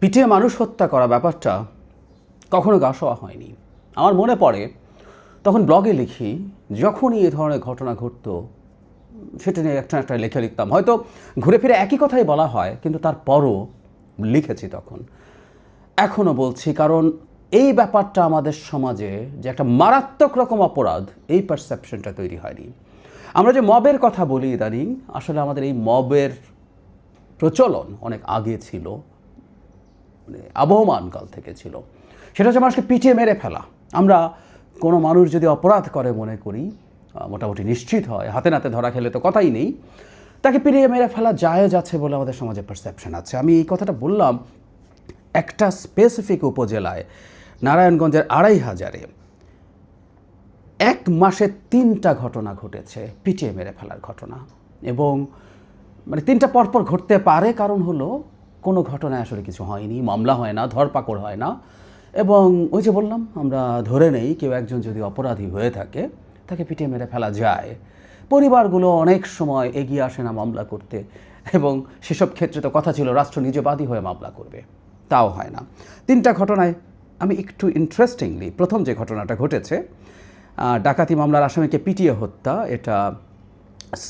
পিটিয়ে মানুষ হত্যা করা ব্যাপারটা কখনো গা শোয়া হয়নি। আমার মনে পড়ে, তখন ব্লগে লিখি, যখনই এ ধরনের ঘটনা ঘটতো, সেটা নিয়ে একটা একটা লেখা লিখতাম। হয়তো ঘুরে ফিরে একই কথাই বলা হয়, কিন্তু তারপরও লিখেছি তখন। এখনও বলছি, কারণ এই ব্যাপারটা আমাদের সমাজে যে একটা মারাত্মক রকম অপরাধ, এই পারসেপশনটা তৈরি হয়নি। আমরা যে মবের কথা বলি ইদানিং, আসলে আমাদের এই মবের প্রচলন অনেক আগে ছিল। মানে আবহমান কাল থেকে ছিল। সেটা হচ্ছে মানুষকে পিটিয়ে মেরে ফেলা। আমরা কোনো মানুষ যদি অপরাধ করে মনে করি মোটামুটি নিশ্চিত হয়, হাতে নাতে ধরা খেলে তো কথাই নেই, তাকে পিটিয়ে মেরে ফেলা জায়েজ আছে বলে আমাদের সমাজে পারসেপশন আছে। আমি এই কথাটা বললাম একটা স্পেসিফিক উপজেলায়, নারায়ণগঞ্জের আড়াই হাজারে। এক মাসে তিনটা ঘটনা ঘটেছে পিটিয়ে মেরে ফেলার ঘটনা। এবং মানে তিনটা পরপর ঘটতে পারে, কারণ হলো কোনো ঘটনায় আসলে কিছু হয়নি, মামলা হয় না, ধরপাকড় হয় না। এবং ওই যে বললাম, আমরা ধরে নেই, কেউ একজন যদি অপরাধী হয়ে থাকে, তাকে পিটিয়ে মেরে ফেলা যায়। পরিবারগুলো অনেক সময় এগিয়ে আসে না মামলা করতে, এবং সেসব ক্ষেত্রে তো কথা ছিল, রাষ্ট্র নিজে বাদী হয়ে মামলা করবে। তাও হয় না। তিনটা ঘটনায় আমি একটু ইন্টারেস্টিংলি প্রথম যে ঘটনাটা ঘটেছে ডাকাতি মামলার আসামিকে পিটিয়ে হত্যা, এটা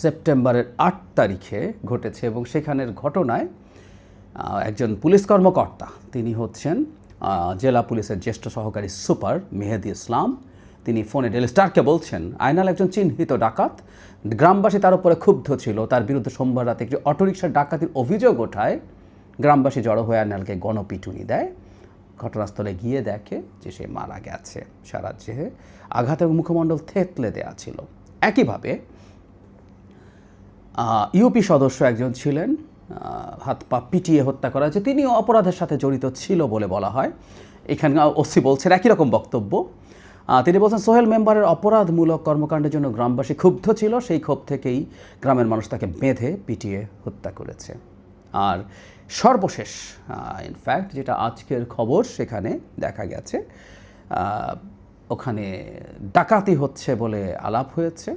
সেপ্টেম্বরের আট তারিখে ঘটেছে, এবং সেখানের ঘটনায় একজন পুলিশ কর্মকর্তা। তিনি হচ্ছেন জেলা পুলিশের জ্যেষ্ঠ সহকারী সুপার মেহেদি ইসলাম। তিনি ফোনে ডেলি স্টারকে বলছেন, আয়নাল একজন চিহ্নিত ডাকাত। গ্রামবাসী তার উপরে ক্ষুব্ধ ছিল। তার বিরুদ্ধে সোমবার রাতে একটি অটোরিকশার ডাকাতির অভিযোগ ওঠায়। গ্রামবাসী জড়ো হয়ে আয়নালকে গণপিটুনি দেয়। ঘটনাস্থলে গিয়ে দেখে যে সে মারা গেছে। সারা দেহে আঘাত এবং মুখমণ্ডল থেতলে দেয়া ছিল। একইভাবে ইউপি সদস্য একজন ছিলেন হাত পা পিটিয়ে হত্যা করা হয়েছে। তিনিও অপরাধের সাথে জড়িত ছিল বলে বলা হয়। এখানে ওসি বলছেন একই রকম বক্তব্য। তিনি বলছেন, সোহেল মেম্বারের অপরাধমূলক কর্মকাণ্ডের জন্য গ্রামবাসী ক্ষুব্ধ ছিল। সেই ক্ষোভ থেকেই গ্রামের মানুষ তাকে বেঁধে পিটিয়ে হত্যা করেছে। আর সর্বশেষ ইনফ্যাক্ট যেটা আজকের খবর, সেখানে দেখা গেছে ওখানে ডাকাতি হচ্ছে বলে আলাপ হয়েছে।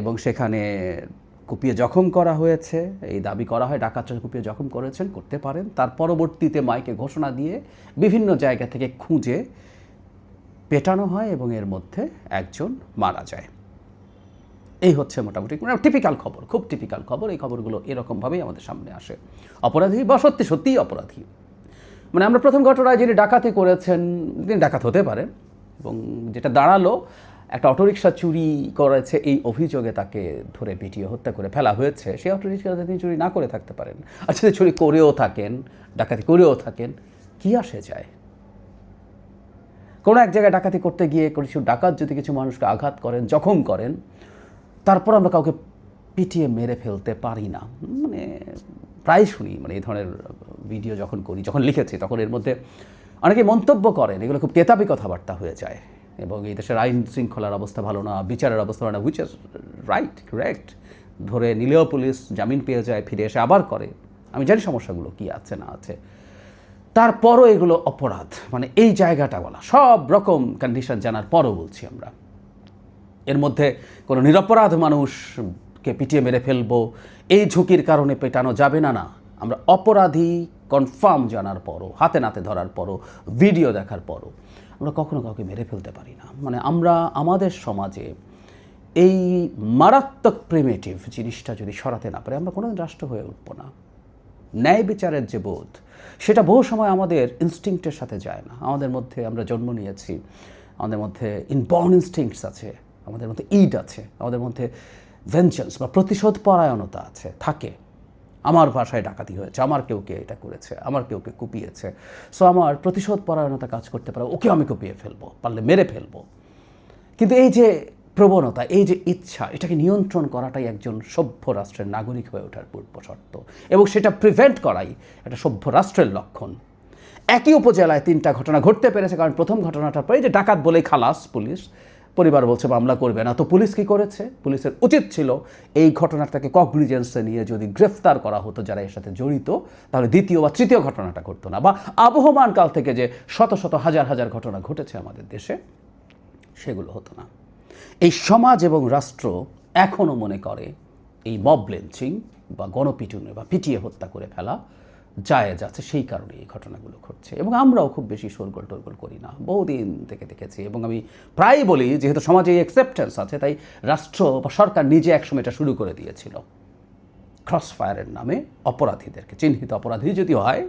এবং সেখানে কুপিয়ে জখম করা হয়েছে। এই দাবি করা হয় ডাকাতরা কুপিয়ে জখম করেছেন, করতে পারেন। তার পরবর্তীতে মাইকে ঘোষণা দিয়ে বিভিন্ন জায়গা থেকে খুঁজে পেটানো হয় এবং এর মধ্যে একজন মারা যায়। এই হচ্ছে মোটামুটি মানে টিপিক্যাল খবর, খুব টিপিক্যাল খবর। এই খবরগুলো এরকমভাবেই আমাদের সামনে আসে। অপরাধী বা সত্যি সত্যিই অপরাধী। মানে আমরা প্রথম ঘটনায় যিনি ডাকাতি করেছেন, তিনি ডাকাত হতে পারেন এবং যেটা দাঁড়াল একটা অটোরিকশা চুরি করেছে, এই অভিযোগে তাকে ধরে পিটিয়ে হত্যা করে ফেলা হয়েছে। সেই অটোরিকশাতে তিনি চুরি না করে থাকতে পারেন। যদি চুরি করেও থাকেন, ডাকাতি করেও থাকেন, কি আসে যায়? কোনো এক জায়গায় ডাকাতি করতে গিয়ে কিছু ডাকাত যদি কিছু মানুষকে আঘাত করেন, জখম করেন, তারপর আমরা কাউকে পিটিয়ে মেরে ফেলতে পারি না। মানে প্রায় শুনি মানে এই ধরনের ভিডিও যখন করি, যখন লিখেছি, তখন এর মধ্যে অনেকে মন্তব্য করেন, এগুলো খুব তেতাপি কথাবার্তা হয়ে যায়। এবং এই দেশের আইন শৃঙ্খলার অবস্থা ভালো না, বিচারের অবস্থা ভালো না হুইচ ইজ রাইট কারেক্ট ধরে নিলেও পুলিশ জামিন পেয়ে যায়, ফিরে এসে আবার করে। আমি জানি সমস্যাগুলো কি আছে, না আছে। তারপরও এগুলো অপরাধ মানে এই জায়গাটা বলা। সব রকম কন্ডিশন জানার পরও বলছি আমরা। এর মধ্যে কোনো নিরপরাধ মানুষকে পিটিয়ে মেরে ফেলব, এই ঝুঁকির কারণে পেটানো যাবে না না। আমরা অপরাধী কনফার্ম জানার পরও, হাতে নাতে ধরার পরও ভিডিও দেখার পরও। আমরা কখনো কাউকে মেরে ফেলতে পারি না। মানে আমরা আমাদের সমাজে এই মারাত্মক প্রিমেটিভ জিনিসটা যদি সরাতে না পারি, আমরা কোনোদিন রাষ্ট্র হয়ে উঠবো না। ন্যায় বিচারের যে বোধ, সেটা বহু সময় আমাদের ইনস্টিংক্টের সাথে যায় না। আমাদের মধ্যে আমরা জন্ম নিয়েছি, আমাদের মধ্যে ইনবর্ন ইনস্টিংক্টস আছে, আমাদের মধ্যে ইড আছে, আমাদের মধ্যে ভেঞ্চেন্স বা প্রতিশোধ পরায়ণতা আছে, থাকে। আমার ভাষায় ডাকাতি হয়েছে, আমার কেউ কে এটা করেছে, আমার কেউ কে কুপিয়েছে। সো আমার প্রতিশোধ পরায়ণতা কাজ করতে পারে, ওকে আমি কুপিয়ে ফেলব, পারলে মেরে ফেলব। কিন্তু এই যে প্রবণতা, এই যে ইচ্ছা, এটাকে নিয়ন্ত্রণ করাটাই একজন সভ্য রাষ্ট্রের নাগরিক হয়ে ওঠার পূর্ব শর্ত। এবং সেটা প্রিভেন্ট করাই একটা সভ্য রাষ্ট্রের লক্ষণ। একই উপজেলায় তিনটা ঘটনা ঘটতে পেরেছে, কারণ প্রথম ঘটনাটার পরে যে ডাকাত বলেই খালাস পুলিশ পরিবার বলছে মামলা করবে না। তো পুলিশ কি করেছে? পুলিশের উচিত ছিল এই ঘটনাটাকে কগনিজেন্সে নিয়ে যদি গ্রেফতার করা হতো যারা এর সাথে জড়িত, তাহলে দ্বিতীয় বা তৃতীয় ঘটনাটা ঘটতো না। বা আবহমান কাল থেকে যে শত শত হাজার হাজার ঘটনা ঘটেছে আমাদের দেশে, সেগুলো হতো না। এই সমাজ এবং রাষ্ট্র এখনও মনে করে এই মব লেঞ্চিং বা গণপিটুনে বা পিটিয়ে হত্যা করে ফেলা জায়েজ আছে সেই কারণে এই ঘটনাগুলো ঘটছে। এবং আমরাও খুব বেশি শোরগোল টোরগোল করি না, বহুদিন থেকে দেখেছি এবং আমি প্রায় বলি, যেহেতু সমাজে এই অ্যাকসেপ্টেন্স আছে, তাই রাষ্ট্র বা সরকার নিজে একসময় এটা শুরু করে দিয়েছিল। ক্রস ফায়ারের নামে অপরাধীদেরকে, চিহ্নিত অপরাধী যদি হয়,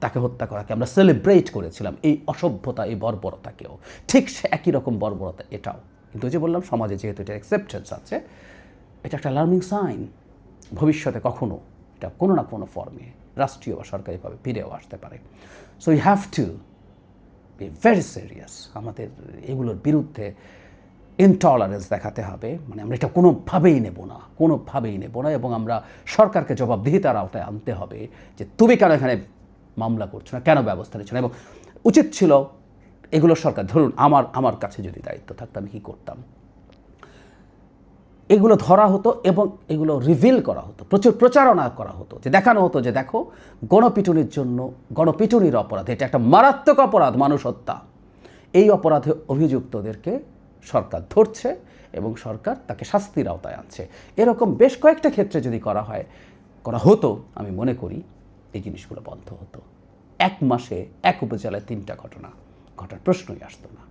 তাকে হত্যা করাকে আমরা সেলিব্রেট করেছিলাম, এই অসভ্যতা, এই বর্বরতাকেও। ঠিক সে একই রকম বর্বরতা এটাও। কিন্তু যে বললাম, সমাজে যেহেতু এটা অ্যাকসেপ্টেন্স আছে, এটা একটা লার্নিং সাইন ভবিষ্যতে কখনো, এটা কোনো না কোনো ফর্মে রাষ্ট্রীয় বা সরকারিভাবে ফিরেও আসতে পারে। So you have to be very serious আমাদের এগুলোর বিরুদ্ধে ইনটলারেন্স দেখাতে হবে। মানে আমরা এটা কোনোভাবেই নেব না, কোনোভাবেই নেব না এবং আমরা সরকারকে জবাবদিহিতার আওতায় আনতে হবে যে তুমি কেন এখানে মামলা করছ না, কেন ব্যবস্থা নিচ্ছ না? এবং উচিত ছিল এগুলো সরকার, ধরুন আমার আমার কাছে যদি দায়িত্ব থাকতো, আমি কী করতাম? এগুলো ধরা হতো এবং এগুলো রিভিল করা হতো, প্রচুর প্রচারণা করা হতো, যে দেখানো হতো যে দেখো, গণপিটুনির জন্য, গণপিটুনির অপরাধ, এটা একটা মারাত্মক অপরাধ মানুষ হত্যা এই অপরাধে অভিযুক্তদেরকে সরকার ধরছে এবং সরকার তাকে শাস্তির আওতায় আনছে। এরকম বেশ কয়েকটা ক্ষেত্রে যদি করা হয়, করা হতো, আমি মনে করি, এই জিনিসগুলো বন্ধ হতো। এক মাসে, এক উপজেলায় তিনটা ঘটনা, ঘটার প্রশ্নই আসতো না।